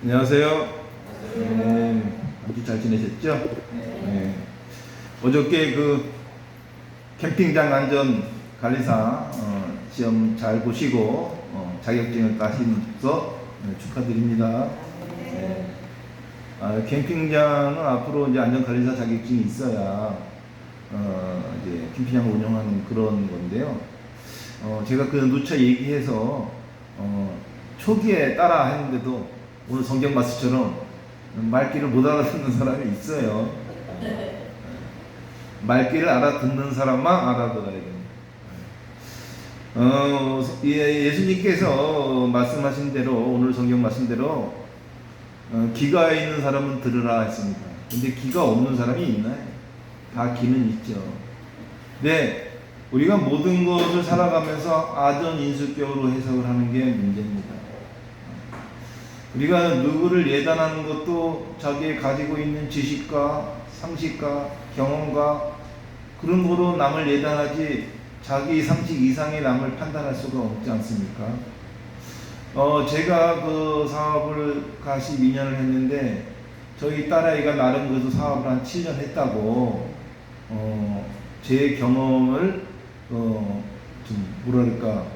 안녕하세요. 네, 아주 잘 지내셨죠? 네. 어저께 그 캠핑장 안전 관리사 어, 시험 잘 보시고 어, 자격증을 따셔서 네, 축하드립니다. 네. 아, 캠핑장은 앞으로 이제 안전 관리사 자격증이 있어야 어, 이제 캠핑장을 운영하는 그런 건데요. 어, 제가 그 누차 얘기해서 어, 초기에 따라 했는데도 오늘 성경 말씀처럼 말귀를 못 알아듣는 사람이 있어요. 말귀를 알아듣는 사람만 알아들어야 됩니다. 어, 예, 예수님께서 말씀하신 대로 오늘 성경 말씀대로 어, 귀가 있는 사람은 들으라 했습니다. 근데 귀가 없는 사람이 있나요? 다 귀는 있죠. 네, 우리가 모든 것을 살아가면서 아전 인수격으로 해석을 하는 게 문제입니다. 우리가 누구를 예단하는 것도 자기의 가지고 있는 지식과 상식과 경험과 그런 거로 남을 예단하지 자기 상식 이상의 남을 판단할 수가 없지 않습니까? 어, 제가 그 사업을 가 12년을 했는데 저희 딸아이가 나름 그래도 사업을 한 7년 했다고 어, 제 경험을 어, 좀 뭐랄까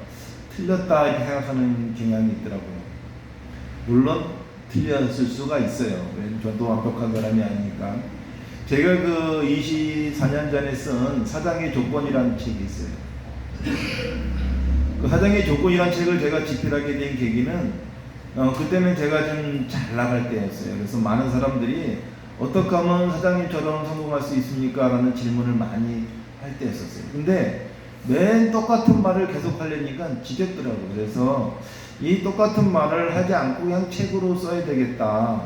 틀렸다 이렇게 생각하는 경향이 있더라고요. 물론 틀렸을 수가 있어요. 왜냐면 저도 완벽한 사람이 아니니까. 제가 그 24년 전에 쓴 사장의 조건이라는 책이 있어요. 그 사장의 조건이라는 책을 제가 집필하게 된 계기는 어, 그때는 제가 좀 잘 나갈 때였어요. 그래서 많은 사람들이 어떻게 하면 사장님처럼 성공할 수 있습니까? 라는 질문을 많이 할 때였었어요. 근데 맨 똑같은 말을 계속 하려니까 지겹더라고요. 그래서 이 똑같은 말을 하지 않고 그냥 책으로 써야 되겠다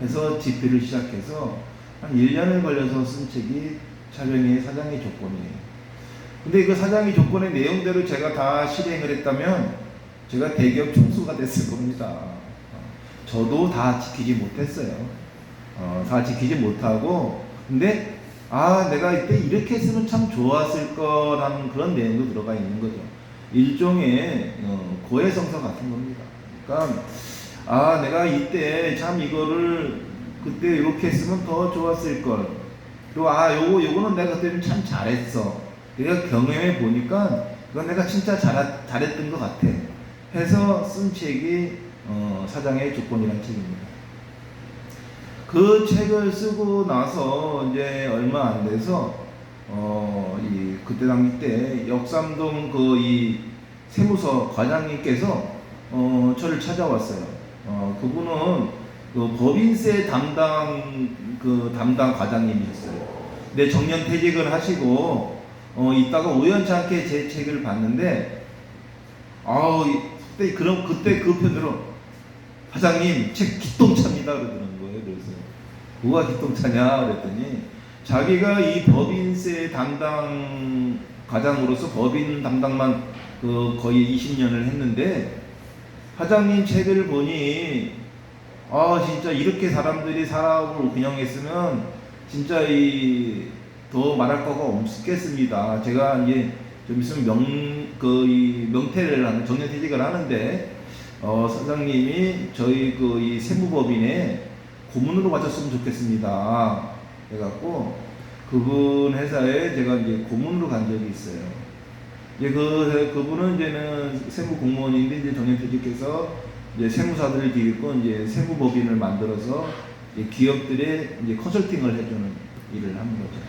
해서 집필을 시작해서 한 1년을 걸려서 쓴 책이 차병의 사장의 조건이에요. 근데 그 사장의 조건의 내용대로 제가 다 실행을 했다면 제가 대기업 총수가 됐을 겁니다. 저도 다 지키지 못했어요. 어, 다 지키지 못하고 근데 아 내가 이때 이렇게 했으면 참 좋았을 거라는 그런 내용도 들어가 있는 거죠. 일종의 어, 고해성사 같은 겁니다. 그러니까 아 내가 이때 참 이거를 그때 이렇게 했으면 더 좋았을 걸. 그리고 아 요거 요거는 내가 그때는 참 잘했어. 내가 경험해 보니까 이건 내가 진짜 잘 잘했던 것 같아. 해서 쓴 책이 어, 사장의 조건이라는 책입니다. 그 책을 쓰고 나서 이제 얼마 안 돼서 어, 이 그때 당시 때 역삼동 그 이 세무서 과장님께서 어, 저를 찾아왔어요. 어, 그분은 그 법인세 담당 그 담당 과장님이셨어요. 근데 정년 퇴직을 하시고 어, 있다가 우연치 않게 제 책을 봤는데 아우 그때 그럼 그때 그 편으로 과장님 책 기똥차입니다 그러더라고요. 거예요. 그래서 뭐가 기똥차냐 그랬더니 자기가 이 법인세 담당 과장으로서 법인 담당만 그 거의 20년을 했는데 사장님 책을 보니 아 진짜 이렇게 사람들이 사업을 운영했으면 진짜 이 더 말할 거가 없겠습니다. 제가 이제 좀 있으면 명그 명퇴를 하는 정년퇴직을 하는데 어, 사장님이 저희 그 이 세무법인에 고문으로 가셨으면 좋겠습니다. 해갖고 그분 회사에 제가 이제 고문으로 간 적이 있어요. 이제 그 그분은 이제는 세무 공무원인데 이제 정년퇴직해서 이제 세무사들을 기르고 이제 세무법인을 만들어서 이제 기업들의 이제 컨설팅을 해주는 일을 하는 거죠.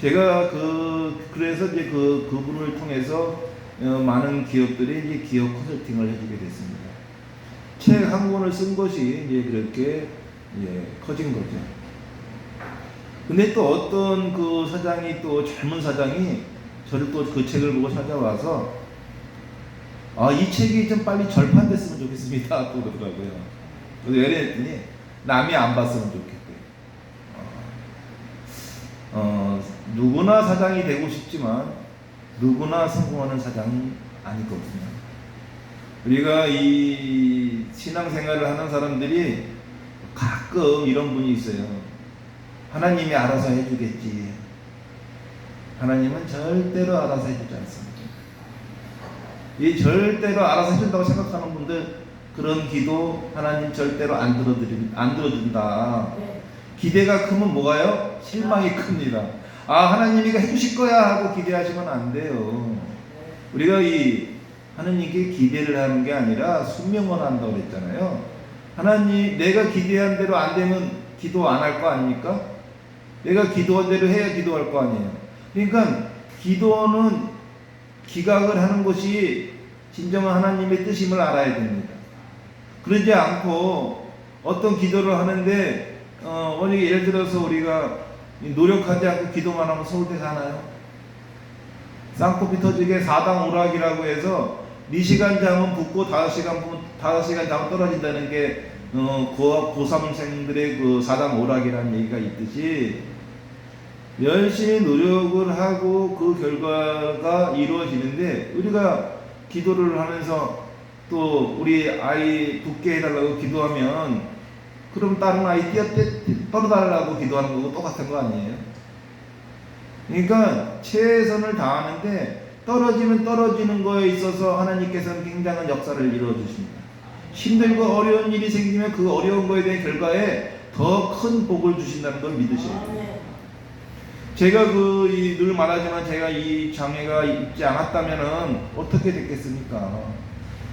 제가 그 그래서 이제 그 그분을 통해서 어, 많은 기업들이 이제 기업 컨설팅을 해주게 됐습니다. 책 한 권을 쓴 것이 이제 그렇게 예, 커진 거죠. 근데 또 어떤 그 사장이 또 젊은 사장이 저를 또 그 책을 보고 찾아와서 아, 이 책이 좀 빨리 절판됐으면 좋겠습니다. 또 그러더라고요. 그래서 열애했더니 남이 안 봤으면 좋겠대요. 어, 어, 누구나 사장이 되고 싶지만 누구나 성공하는 사장은 아니거든요. 우리가 이 신앙생활을 하는 사람들이 가끔 이런 분이 있어요. 하나님이 알아서 해주겠지. 하나님은 절대로 알아서 해주지 않습니다. 이 절대로 알아서 해준다고 생각하는 분들 그런 기도 하나님 절대로 안 들어드리 안 들어준다. 네. 기대가 크면 뭐가요? 실망이 큽니다. 아 하나님이 이거 해주실 거야 하고 기대하시면 안 돼요. 우리가 이 하나님께 기대를 하는 게 아니라 순명을 한다고 그랬잖아요. 하나님 내가 기대한 대로 안 되면 기도 안 할 거 아닙니까? 내가 기도한 대로 해야 기도할 거 아니에요. 그러니까 기도는 기각을 하는 것이 진정한 하나님의 뜻임을 알아야 됩니다. 그러지 않고 어떤 기도를 하는데 어, 만약에 예를 들어서 우리가 노력하지 않고 기도만 하면 서울대 가나요? 쌍코피 터지게 사당 오락이라고 해서 4시간 자면 붙고 5시간, 5시간 자면 떨어진다는 게 어, 고, 고3생들의 그 사당 오락이라는 얘기가 있듯이 열심히 노력을 하고 그 결과가 이루어지는데 우리가 기도를 하면서 또 우리 아이 붙게 해달라고 기도하면 그럼 다른 아이 뛰어 떨어달라고 기도하는 거고 똑같은 거 아니에요? 그러니까 최선을 다하는데 떨어지면 떨어지는 거에 있어서 하나님께서는 굉장한 역사를 이루어 주십니다. 힘들고 어려운 일이 생기면 그 어려운 거에 대한 결과에 더 큰 복을 주신다는 걸 믿으셔야 돼요. 네. 제가 그늘 말하지만 제가 이 장애가 있지 않았다면은 어떻게 됐겠습니까?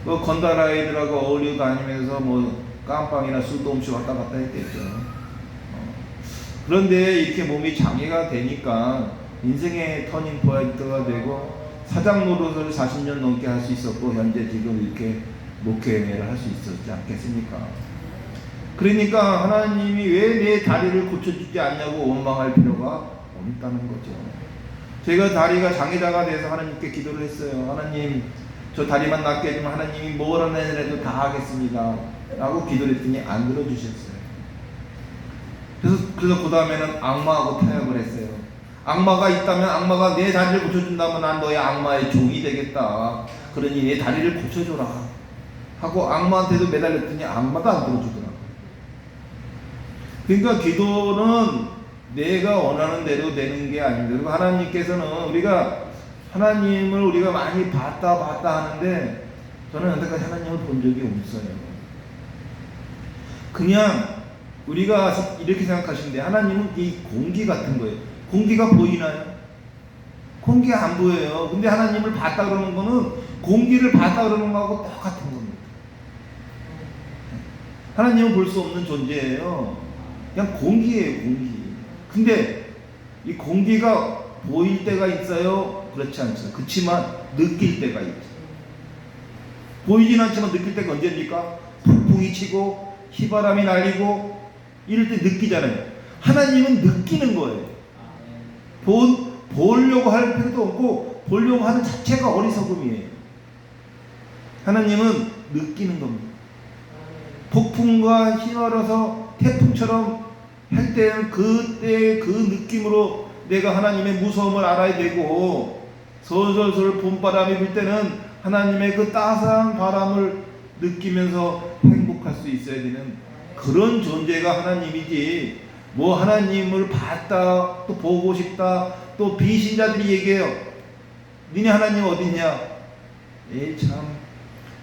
뭐 건달 아이들하고 어울리고 다니면서 뭐 깜빵이나 술도 음식 왔다 갔다 했겠죠. 어. 그런데 이렇게 몸이 장애가 되니까 인생의 터닝 포인트가 되고 사장 노릇을 40년 넘게 할 수 있었고 현재 지금 이렇게 목회를 할 수 있었지 않겠습니까? 그러니까 하나님이 왜 내 다리를 고쳐주지 않냐고 원망할 필요가 없다는 거죠. 제가 다리가 장애자가 돼서 하나님께 기도를 했어요. 하나님, 저 다리만 낫게 해주면 하나님이 뭘 하느라도 다 하겠습니다. 라고 기도를 했더니 안 들어주셨어요. 그래서, 그래서 그 다음에는 악마하고 타협을 했어요. 악마가 있다면 악마가 내 다리를 고쳐준다면 난 너의 악마의 종이 되겠다. 그러니 내 다리를 고쳐줘라. 하고 악마한테도 매달렸더니 악마도 안 들어주더라고요. 그러니까 기도는 내가 원하는 대로 되는 게. 그리고 하나님께서는 우리가 하나님을 우리가 많이 봤다 봤다 하는데 저는 여태까지 하나님을 본 적이 없어요. 그냥 우리가 이렇게 생각하시는데 하나님은 이 공기 같은 거예요. 공기가 보이나요? 공기가 안 보여요. 근데 하나님을 봤다 그러는 거는 공기를 봤다 그러는 거하고 똑같은 겁니다. 하나님은 볼 수 없는 존재예요. 그냥 공기예요, 공기. 근데 이 공기가 보일 때가 있어요? 그렇지 않죠. 그렇지만 느낄 때가 있죠. 보이진 않지만 느낄 때가 언제입니까? 폭풍이 치고 희바람이 날리고 이럴 때 느끼잖아요. 하나님은 느끼는 거예요. 본, 보려고 할 필요도 없고 보려고 하는 자체가 어리석음이에요. 하나님은 느끼는 겁니다. 폭풍과 휘날아서 태풍처럼 할 때는 그때 그 느낌으로 내가 하나님의 무서움을 알아야 되고 솔솔솔 봄바람이 불 때는 하나님의 그 따스한 바람을 느끼면서 행복할 수 있어야 되는 그런 존재가 하나님이지 뭐 하나님을 봤다 또 보고 싶다 또 비신자들이 얘기해요 니네 하나님 어딨냐? 에이 참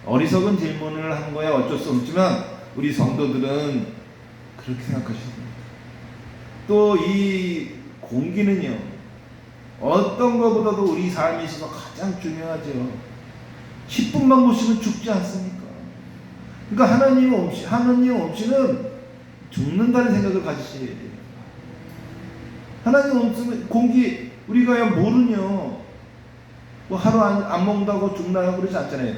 어리석은 질문을 하는 거야. 어쩔 수 없지만 우리 성도들은 그렇게 생각하십니다. 또 이 공기는요 어떤 것보다도 우리 삶에 있어서 가장 중요하죠. 10분만 보시면 죽지 않습니까? 그러니까 하나님 없이 하나님 없이는 죽는다는 생각을 가지셔야 돼요. 하나님 없으면 공기 우리가 모르냐 뭐 하루 안, 안 먹는다고 죽나요 그러지 않잖아요.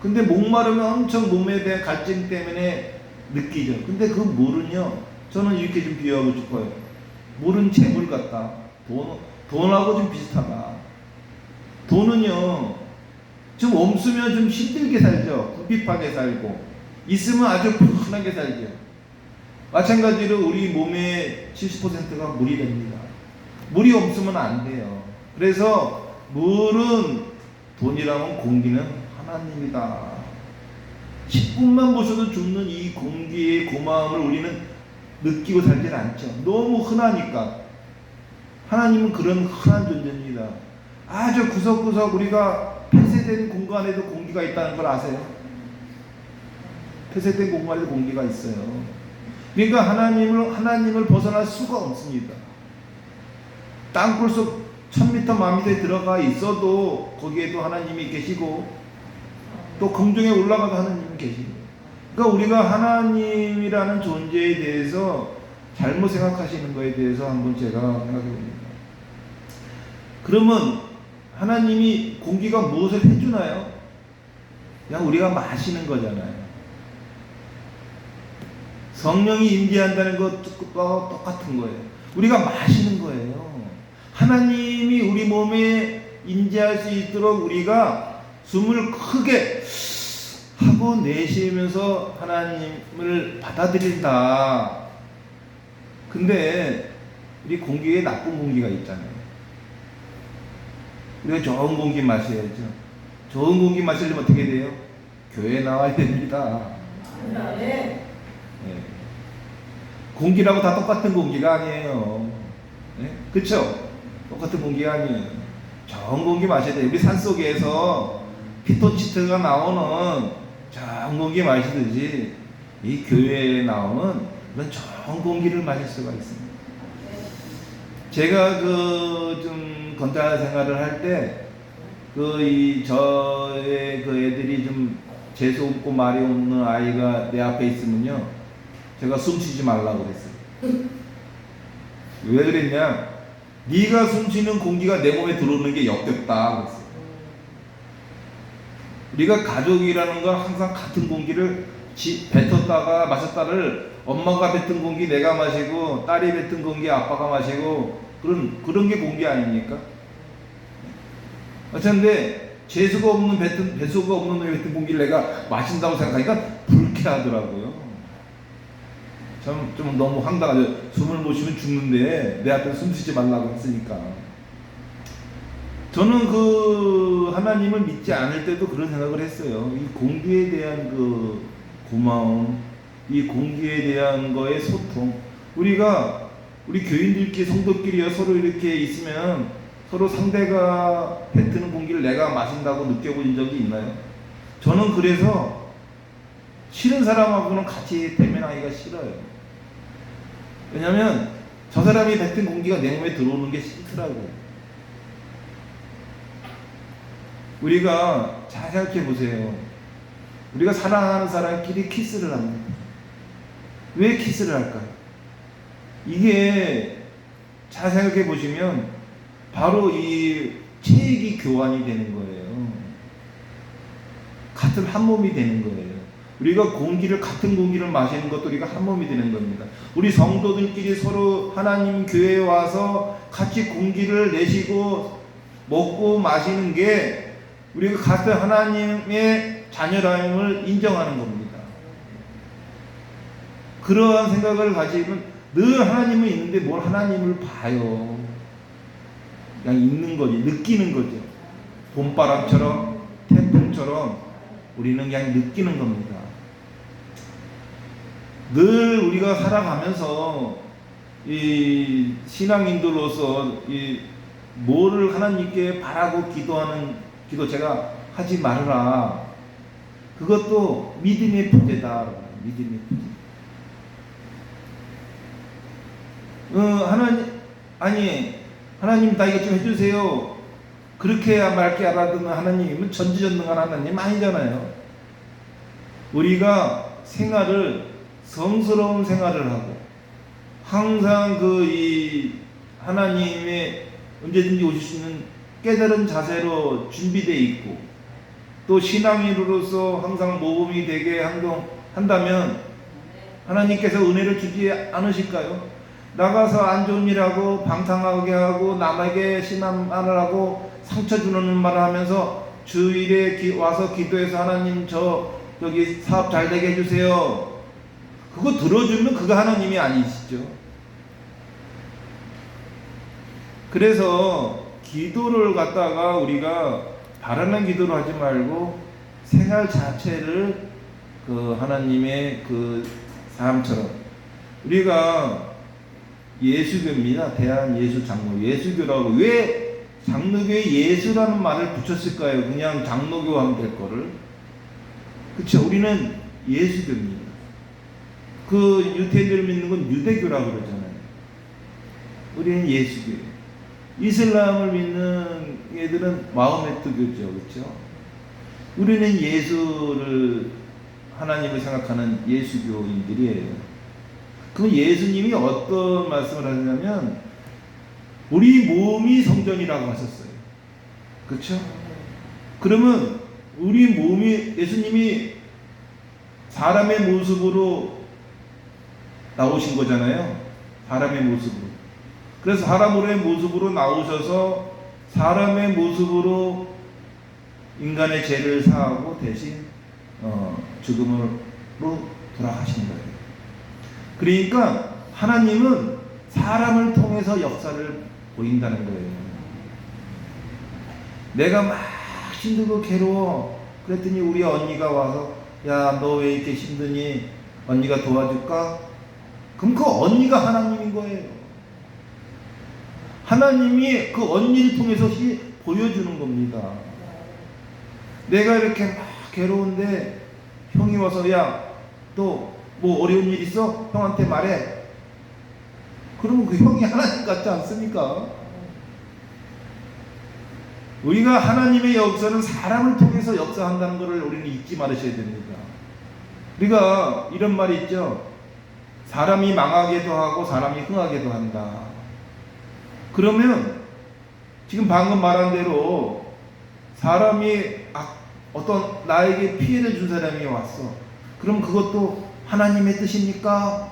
근데 목마르면 엄청 몸에 대한 갈증 때문에 느끼죠. 근데 그 물은요 저는 이렇게 좀 비유하고 싶어요. 물은 재물 같다. 돈 돈하고 좀 비슷하다. 돈은요 좀 없으면 좀 힘들게 살죠. 굽핍하게 살고 있으면 아주 편하게 살죠. 마찬가지로 우리 몸의 70%가 물이 됩니다. 물이 없으면 안 돼요. 그래서 물은 돈이라면 공기는 하나님이다. 10분만 보셔도 죽는 이 공기의 고마움을 우리는 느끼고 살질 않죠. 너무 흔하니까. 하나님은 그런 흔한 존재입니다. 아주 구석구석 우리가 폐쇄된 공간에도 공기가 있다는 걸 아세요? 폐쇄된 공간에 공기가 있어요. 그러니까 하나님을 하나님을 벗어날 수가 없습니다. 땅굴 속 1000m 만미터에 들어가 있어도 거기에도 하나님이 계시고 또空중에 올라가도 하나님이 계시고 그러니까 우리가 하나님이라는 존재에 대해서 잘못 생각하시는 거에 대해서 한번 제가 생각해 봅니다. 그러면 하나님이 공기가 무엇을 해주나요? 그냥 우리가 마시는 거잖아요. 성령이 임재한다는 것과 똑같은 거예요. 우리가 마시는 거예요. 하나님이 우리 몸에 임재할 수 있도록 우리가 숨을 크게 하고 내쉬면서 하나님을 받아들인다. 근데 우리 공기에 나쁜 공기가 있잖아요. 우리가 좋은 공기 마셔야죠. 좋은 공기 마시려면 어떻게 돼요? 교회 나와야 됩니다. 네. 공기라고 다 똑같은 공기가 아니에요. 네? 그쵸? 똑같은 공기가 아니에요. 좋은 공기 마셔야 돼요. 우리 산 속에서 피톤치드가 나오는 좋은 공기 마시듯이 이 교회에 나오는 그런 좋은 공기를 마실 수가 있습니다. 제가 그 좀 건달 생활을 할 때 그 이 저의 그 애들이 좀 재수 없고 말이 없는 아이가 내 앞에 있으면요 제가 숨 쉬지 말라고 그랬어요. 왜 그랬냐? 네가 숨 쉬는 공기가 내 몸에 들어오는 게 역겹다 그랬어요. 우리가 가족이라는 건 항상 같은 공기를 지, 뱉었다가 마셨다를 엄마가 뱉은 공기 내가 마시고 딸이 뱉은 공기 아빠가 마시고 그런 그런 게 공기 아닙니까? 어쩐데 재수가 없는 뱉은 배수가 없는 뱉은 공기를 내가 마신다고 생각하니까 불쾌하더라고요. 좀, 좀 너무 황당하죠. 숨을 못 쉬면 죽는데 내 앞에 숨 쉬지 말라고 했으니까. 저는 그 하나님을 믿지 않을 때도 그런 생각을 했어요. 이 공기에 대한 그 고마움, 이 공기에 대한 거의 소통. 우리가 우리 교인들끼리 성도끼리 서로 이렇게 있으면 서로 상대가 뱉는 공기를 내가 마신다고 느껴본 적이 있나요? 저는 그래서 싫은 사람하고는 같이 대면하기가 싫어요. 왜냐면 저 사람이 뱉은 공기가 내 몸에 들어오는 게 싫더라고. 우리가 잘 생각해 보세요. 우리가 사랑하는 사람끼리 키스를 합니다. 왜 키스를 할까요? 이게 잘 생각해 보시면 바로 이 체액이 교환이 되는 거예요. 같은 한 몸이 되는 거예요. 우리가 공기를 같은 공기를 마시는 것도 우리가 한 몸이 되는 겁니다. 우리 성도들끼리 서로 하나님 교회에 와서 같이 공기를 내쉬고 먹고 마시는 게 우리가 같은 하나님의 자녀라임을 인정하는 겁니다. 그러한 생각을 가지면 늘 하나님은 있는데 뭘 하나님을 봐요. 그냥 있는 거지, 느끼는 거죠. 봄바람처럼, 태풍처럼 우리는 그냥 느끼는 겁니다. 늘 우리가 살아가면서 이 신앙인들로서 이 뭐를 하나님께 바라고 기도하는 기도 제가 하지 말아라. 그것도 믿음의 부재다. 믿음의 부재. 어, 하나님 아니 하나님 나 이것 좀 해주세요. 그렇게 말게 알아듣는 하나님은 전지전능한 하나님 아니잖아요. 우리가 생활을 성스러운 생활을 하고 항상 그 이 하나님의 언제든지 오실 수 있는 깨달은 자세로 준비되어 있고 또 신앙인으로서 항상 모범이 되게 한다면 하나님께서 은혜를 주지 않으실까요? 나가서 안 좋은 일 하고 방탕하게 하고 남에게 말을 하고 상처 주는 말을 하면서 주일에 기, 와서 기도해서 하나님 저 여기 사업 잘 되게 해주세요. 그거 들어주면 그거 하나님이 아니시죠. 그래서 기도를 갖다가 우리가 바라는 기도를 하지 말고 생활 자체를 그 하나님의 그 삶처럼 우리가 예수교입니다. 대한 예수 장로 예수교라고 왜 장로교에 예수라는 말을 붙였을까요? 그냥 장로교 하면 될 거를 그렇죠. 우리는 예수교입니다. 그 유태인들을 믿는 건 유대교라고 그러잖아요. 우리는 예수교예요. 이슬람을 믿는 애들은 마호메트교죠, 그렇죠? 우리는 예수를 하나님을 생각하는 예수교인들이에요. 그럼 예수님이 어떤 말씀을 하냐면 우리 몸이 성전이라고 하셨어요. 그렇죠? 그러면 우리 몸이 예수님이 사람의 모습으로 나오신 거잖아요. 사람의 모습으로. 그래서 사람의 모습으로 나오셔서 사람의 모습으로 인간의 죄를 사하고 대신 어, 죽음으로 돌아가신 거예요. 그러니까 하나님은 사람을 통해서 역사를 보인다는 거예요. 내가 막 힘들고 괴로워. 그랬더니 우리 언니가 와서 야 너 왜 이렇게 힘드니? 언니가 도와줄까? 그럼 그 언니가 하나님인 거예요. 하나님이 그 언니를 통해서 히, 보여주는 겁니다. 내가 이렇게 막 괴로운데 형이 와서 야 또 뭐 어려운 일 있어? 형한테 말해. 그러면 그 형이 하나님 같지 않습니까? 우리가 하나님의 역사는 사람을 통해서 역사한다는 것을 우리는 잊지 말으셔야 됩니다. 우리가 이런 말이 있죠. 사람이 망하게도 하고 사람이 흥하게도 한다. 그러면 지금 방금 말한 대로 사람이 아, 어떤 나에게 피해를 준 사람이 왔어. 그럼 그것도 하나님의 뜻입니까?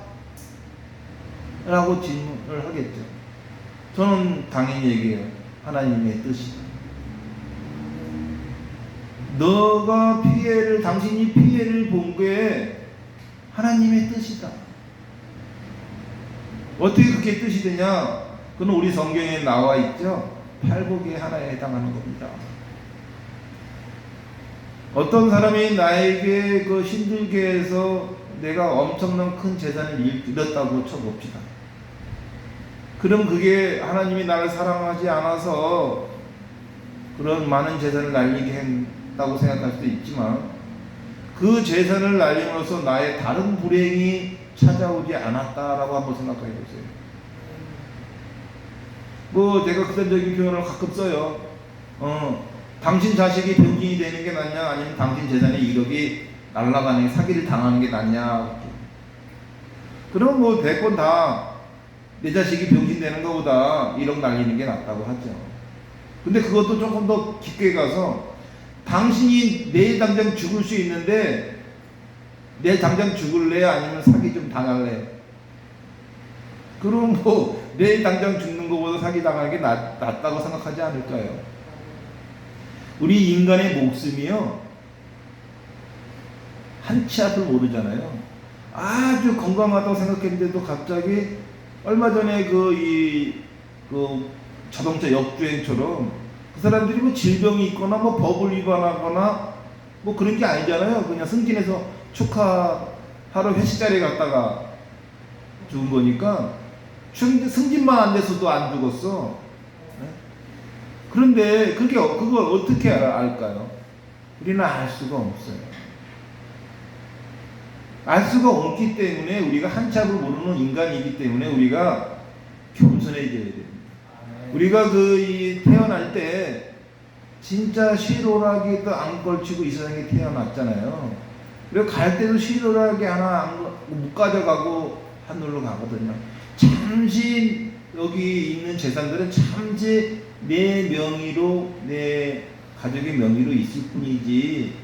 라고 질문을 하겠죠. 저는 당연히 얘기해요. 하나님의 뜻이다. 너가 피해를, 당신이 피해를 본 게 하나님의 뜻이다. 어떻게 그게 뜻이 되냐? 그건 우리 성경에 나와 있죠. 팔복의 하나에 해당하는 겁니다. 어떤 사람이 나에게 그 힘들게 해서 내가 엄청난 큰 재산을 잃었다고 쳐봅시다. 그럼 그게 하나님이 나를 사랑하지 않아서 그런 많은 재산을 날리게 했다고 생각할 수도 있지만 그 재산을 날림으로써 나의 다른 불행이 찾아오지 않았다라고 한번 생각해 보세요. 뭐 제가 극단적인 표현을 가끔 써요. 어, 당신 자식이 병신이 되는 게 낫냐, 아니면 당신 재산의 1억이 날아가는 게 사기를 당하는 게 낫냐. 그럼 뭐 대권 다내 자식이 병신 되는 것보다 1억 날리는 게 낫다고 하죠. 근데 그것도 조금 더 깊게 가서 당신이 내일 당장 죽을 수 있는데 내일 당장 죽을래 아니면 사기 좀 당할래? 그럼 뭐 내일 당장 죽는 것보다 사기 당하는 게 낫, 낫다고 생각하지 않을까요? 우리 인간의 목숨이요 한 치 앞을 모르잖아요. 아주 건강하다고 생각했는데도 갑자기 얼마 전에 그 이 그 자동차 역주행처럼 그 사람들이 뭐 질병이 있거나 뭐 법을 위반하거나 뭐 그런 게 아니잖아요. 그냥 승진해서 축하하러 회식 자리에 갔다가 죽은 거니까 승- 승진만 안 돼서도 안 죽었어. 네? 그런데 그게 어- 그걸 어떻게 알- 알까요? 우리는 알 수가 없어요. 알 수가 없기 때문에 우리가 한참을 모르는 인간이기 때문에 우리가 겸손해져야 됩니다. 우리가 그이 태어날 때 진짜 시로라기도 안 걸치고 이 세상에 태어났잖아요. 그리고 갈 때도 시로라기 하나 못 가져가고 하늘로 가거든요. 잠시 여기 있는 재산들은 잠시 내 명의로 내 가족의 명의로 있을 뿐이지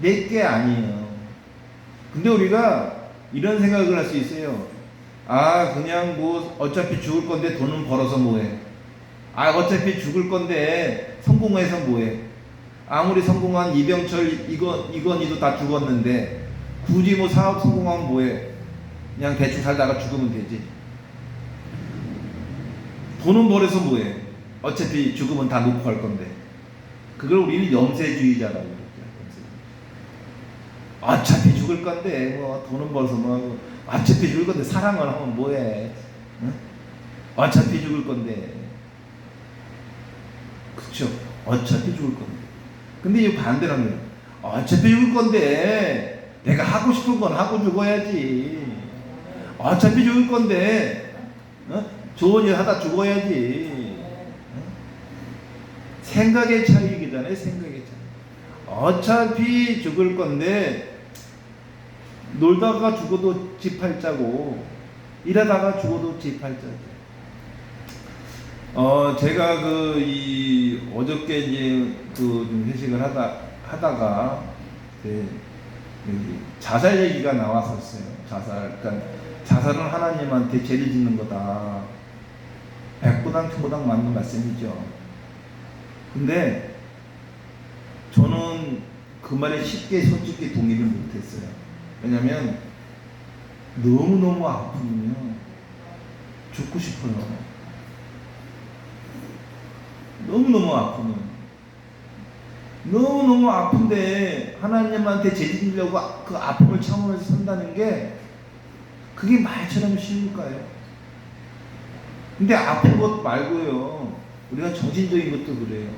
내 게 아니에요. 근데 우리가 이런 생각을 할 수 있어요. 아 그냥 뭐 어차피 죽을 건데 돈은 벌어서 뭐해? 아 어차피 죽을 건데 성공해서 뭐해? 아무리 성공한 이병철 이건 이건이도 다 죽었는데 굳이 뭐 사업 성공하면 뭐해? 그냥 대충 살다가 죽으면 되지. 돈은 벌어서 뭐해? 어차피 죽으면 다 놓고 갈 건데. 그걸 우리는 염세주의자라고 그러죠. 어차피 죽을 건데 뭐 돈은 벌어서 뭐 하고 어차피 죽을 건데 사랑을 하면 뭐해? 응? 어차피 죽을 건데. 그쵸? 어차피 죽을 건데. 근데 이 하면 어차피 죽을 건데 내가 하고 싶은 건 하고 죽어야지. 어차피 죽을 건데 어? 좋은 일 하다 죽어야지. 어? 생각의 차이기잖아요. 생각의 차이. 어차피 죽을 건데 놀다가 죽어도 지팔자고 일하다가 죽어도 지팔자고. 어 제가 그 이 어저께 이제 그좀 회식을 하다 하다가 그 여기 자살 얘기가 나왔었어요. 자살, 그러니까 자살은 하나님한테 죄를 짓는 거다. 백보당 천보당 맞는 말씀이죠. 근데 저는 그 말에 쉽게 솔직히 동의를 못했어요. 왜냐면 너무너무 아프면 죽고 싶어요. 너무너무 아프면. 너무너무 아픈데 하나님한테 죄짓려고 그 아픔을 참으면서 산다는 게 그게 말처럼 쉬울까요? 근데 아픈 것 말고요. 우리가 정신적인 것도 그래요.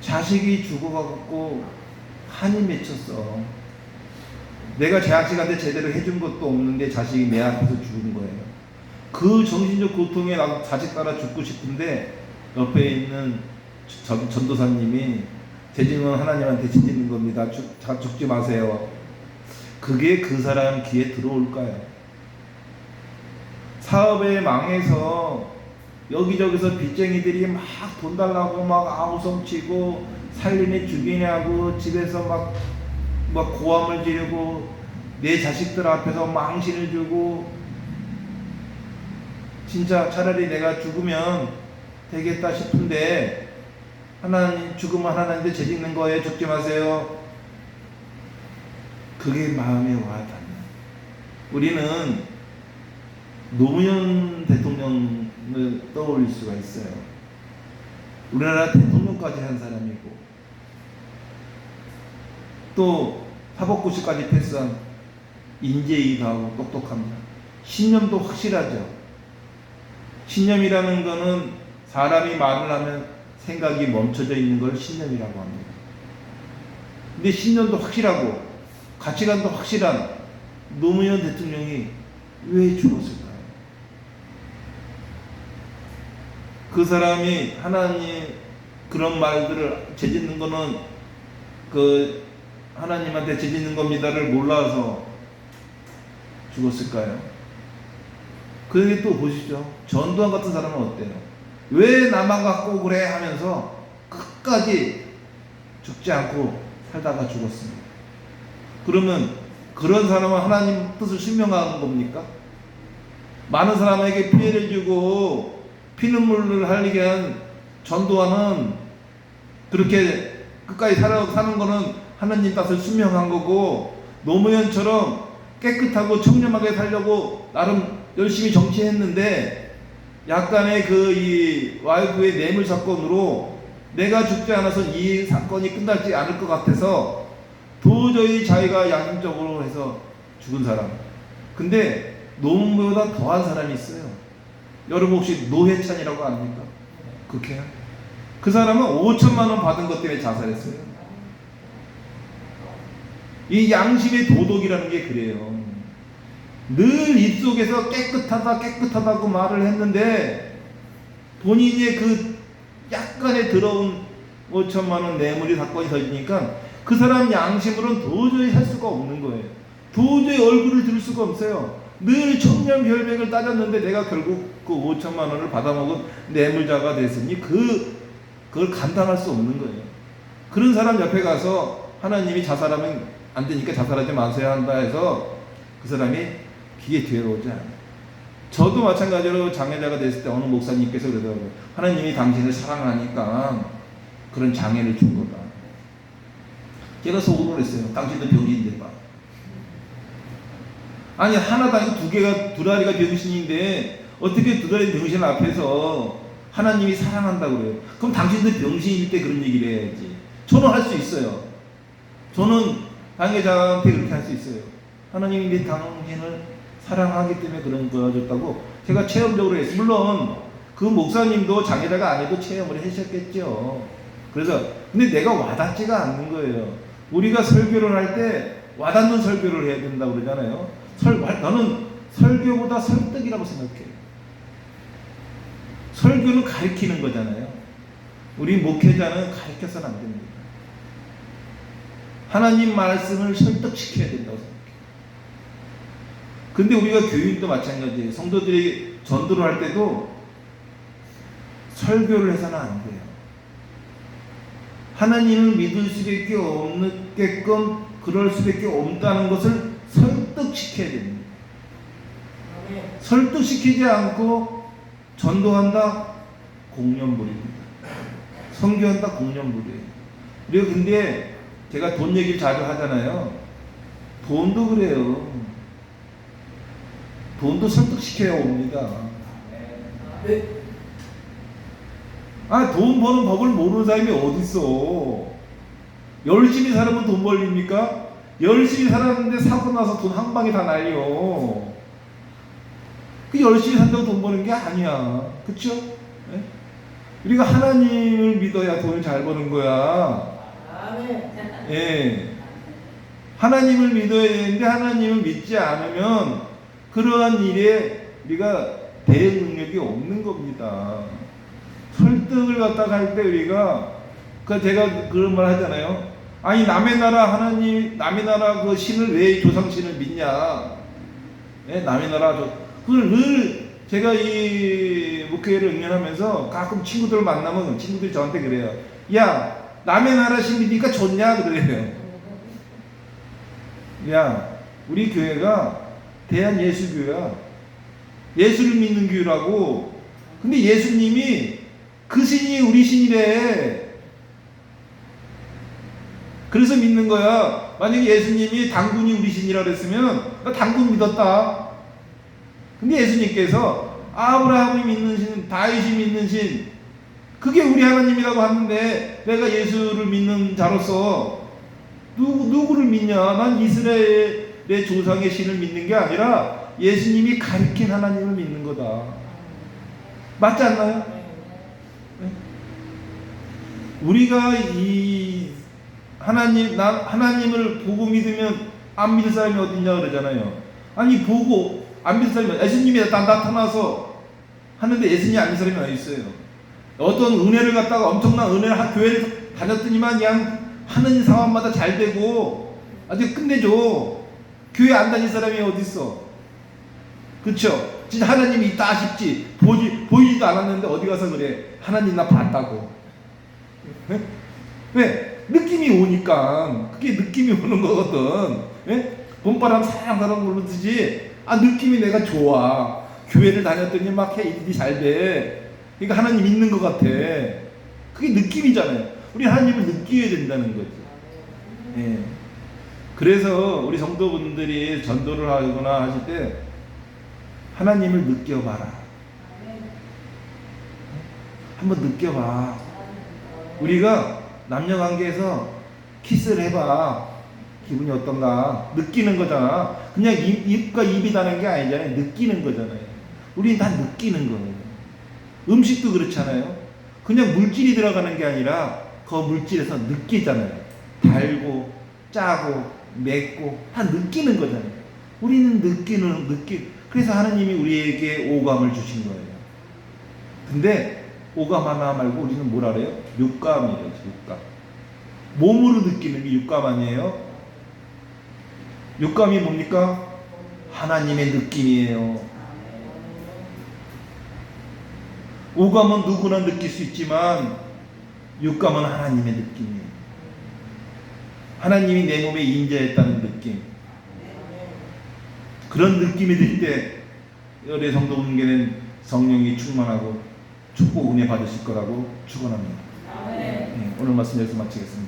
자식이 죽어가고 한이 맺혔어. 내가 재학식한테 제대로 해준 것도 없는데 자식이 내 앞에서 죽은 거예요. 그 정신적 고통에 나도 자식 따라 죽고 싶은데 옆에 있는 전, 전도사님이 죄짓는 하나님한테 죄짓는 겁니다. 죽, 다 죽지 마세요. 그게 그 사람 귀에 들어올까요? 사업에 망해서 여기저기서 빚쟁이들이 막 돈 달라고 막 아우성치고 살림에 죽이냐고 집에서 막, 막 고함을 지르고 내 자식들 앞에서 망신을 주고 진짜 차라리 내가 죽으면 되겠다 싶은데 하나님 죽으면 하나님한테 죄짓는 거예요. 죽지 마세요. 그게 마음에 와닿는. 우리는 노무현 대통령을 떠올릴 수가 있어요. 우리나라 대통령까지 한 사람이고 또 사법고시까지 패스한 인재이기도 하고 똑똑합니다. 신념도 확실하죠. 신념이라는 거는 사람이 말을 하면 생각이 멈춰져 있는 걸 신념이라고 합니다. 근데 신념도 확실하고 가치관도 확실한 노무현 대통령이 왜 죽었을까요? 그 사람이 하나님 그런 말들을 죄짓는 거는 그 하나님한테 죄짓는 겁니다를 몰라서 죽었을까요? 그게 또 보시죠. 전두환 같은 사람은 어때요? 왜 나만 갖고 그래 하면서 끝까지 죽지 않고 살다가 죽었습니다. 그러면 그런 사람은 하나님 뜻을 실명하는 겁니까? 많은 사람에게 피해를 주고 피눈물을 흘리게 한 전두환은 그렇게 끝까지 살아, 사는 거는 하나님 뜻을 순명한 거고 노무현처럼 깨끗하고 청렴하게 살려고 나름 열심히 정치했는데 약간의 그 이 와이프의 뇌물 사건으로 내가 죽지 않아서 이 사건이 끝나지 않을 것 같아서 도저히 자기가 양심적으로 해서 죽은 사람. 근데 노무보다 더한 사람이 있어요. 여러분 혹시 노회찬이라고 압니까? 그렇게요? 그 사람은 5천만 원 받은 것 때문에 자살했어요. 이 양심의 도덕이라는 게 그래요. 늘 입속에서 깨끗하다 깨끗하다고 말을 했는데 본인의 그 약간의 더러운 5천만 원 뇌물이 사건이 터지니까 그 사람 양심으로는 도저히 할 수가 없는 거예요. 도저히 얼굴을 들 수가 없어요. 늘 청렴혈맥을 따졌는데 내가 결국 그 5천만 원을 받아먹은 뇌물자가 됐으니 그 그걸 감당할 수 없는 거예요. 그런 사람 옆에 가서 하나님이 자살하면 안 되니까 자살하지 마세요 한다 해서 그 사람이 귀에 들어오지 않아요. 저도 마찬가지로 장애자가 됐을 때 어느 목사님께서 그러더라고요. 하나님이 당신을 사랑하니까 그런 장애를 준 거다. 제가 속으로 그랬어요. 당신도 병신인데 봐. 아니 아니고 두 개가 두 다리가 병신인데 어떻게 두 다리 병신 앞에서 하나님이 사랑한다고 그래요. 그럼 당신도 병신일 때 그런 얘기를 해야지. 저는 할 수 있어요. 저는 장애자한테 그렇게 할 수 있어요. 하나님이 내 당신을 사랑하기 때문에 그런 거였다고 제가 체험적으로 했어요. 물론 그 목사님도 장애자가 아니도 체험을 하셨겠죠. 그래서 근데 내가 와닿지가 않는 거예요. 우리가 설교를 할 때 와닿는 설교를 해야 된다고 그러잖아요. 설, 나는 설교보다 설득이라고 생각해요. 설교는 가르치는 거잖아요. 우리 목회자는 가르쳐서는 안 됩니다. 하나님 말씀을 설득시켜야 된다고 생각해요. 근데 우리가 교육도 마찬가지예요. 성도들이 전도를 할 때도 설교를 해서는 안 돼요. 하나님을 믿을 수밖에 없게끔 그럴 수밖에 없다는 것을 설득시켜야 됩니다. 설득시키지 않고 전도한다 공연불입니다. 선교한다 공연불이에요. 우리가 근데 제가 돈 얘기를 자주 하잖아요. 돈도 그래요. 돈도 설득시켜야 옵니다. 아, 돈 버는 법을 모르는 사람이 어딨어. 열심히 살면 돈 벌립니까? 열심히 살았는데 사고 나서 돈 한 방에 다 날려. 그 열심히 산다고 돈 버는 게 아니야. 그쵸? 예? 우리가 하나님을 믿어야 돈을 잘 버는 거야. 예. 하나님을 믿어야 되는데 하나님을 믿지 않으면 그러한 일에 우리가 대응 능력이 없는 겁니다. 설득을 갖다가 할때 우리가 그 제가 그런 말 하잖아요. 아니 남의 나라 하나님 남의 나라 그 신을 왜 조상 신을 믿냐? 예, 남의 나라 저 그걸 늘 제가 이 목회를 응연하면서 가끔 친구들 만나면 친구들이 저한테 그래요. 야 남의 나라 신 믿으니까 좋냐 그래요. 야 우리 교회가 대한 예수교회야. 예수를 믿는 교회라고. 근데 예수님이 그 신이 우리 신이래. 그래서 믿는 거야. 만약에 예수님이 당군이 우리 신이라 그랬으면 나 당군 믿었다. 근데 예수님께서 아브라함이 믿는 신, 다윗이 믿는 신, 그게 우리 하나님이라고 하는데 내가 예수를 믿는 자로서 누구, 누구를 믿냐? 난 이스라엘 의 조상의 신을 믿는 게 아니라 예수님이 가르친 하나님을 믿는 거다. 맞지 않나요? 네? 우리가 이 하나님 나 하나님을 보고 믿으면 안 믿을 사람이 어딨냐 그러잖아요. 아니 보고 안 믿을 사람이 예수님이 다 나타나서 하는데 예수님이 안 믿는 사람이 어디 있어요? 어떤 은혜를 갖다가 엄청난 은혜를 한 교회를 다녔더니만 그냥 하는 상황마다 잘 되고 아주 끝내줘. 교회 안 다닌 사람이 어디 있어? 그렇죠? 진짜 하나님이 있다 싶지 보지 보이지도 않았는데 어디 가서 그래 하나님 나 봤다고 왜? 왜? 느낌이 오니까 그게 느낌이 오는 거거든 예? 봄바람 사랑사랑 부르듯이 아 느낌이 내가 좋아 교회를 다녔더니 막 해, 일이 잘돼 그러니까 하나님 있는 것 같아 그게 느낌이잖아요 우리 하나님을 느껴야 된다는 거지 예. 그래서 우리 성도분들이 전도를 하거나 하실 때 하나님을 느껴봐라. 한번 느껴봐. 우리가 남녀 관계에서 키스를 해봐. 기분이 어떤가? 느끼는 거잖아. 그냥 입, 입과 입이 다는 게 아니잖아요. 느끼는 거잖아요. 우리는 다 느끼는 거예요. 음식도 그렇잖아요. 그냥 물질이 들어가는 게 아니라 그 물질에서 느끼잖아요. 달고, 짜고, 맵고, 다 느끼는 거잖아요. 우리는 느끼는, 느끼, 그래서 하나님이 우리에게 오감을 주신 거예요. 근데 오감 하나 말고 우리는 뭐라 그래요? 육감이래요, 육감. 몸으로 느끼는 게 육감 아니에요? 육감이 뭡니까? 하나님의 느낌이에요. 오감은 누구나 느낄 수 있지만 육감은 하나님의 느낌이에요. 하나님이 내 몸에 임재했다는 느낌. 그런 느낌이 들 때 열의 성도 분께는 성령이 충만하고 축복 은혜 받으실 거라고 축원합니다. 네, 오늘 말씀 여기서 마치겠습니다.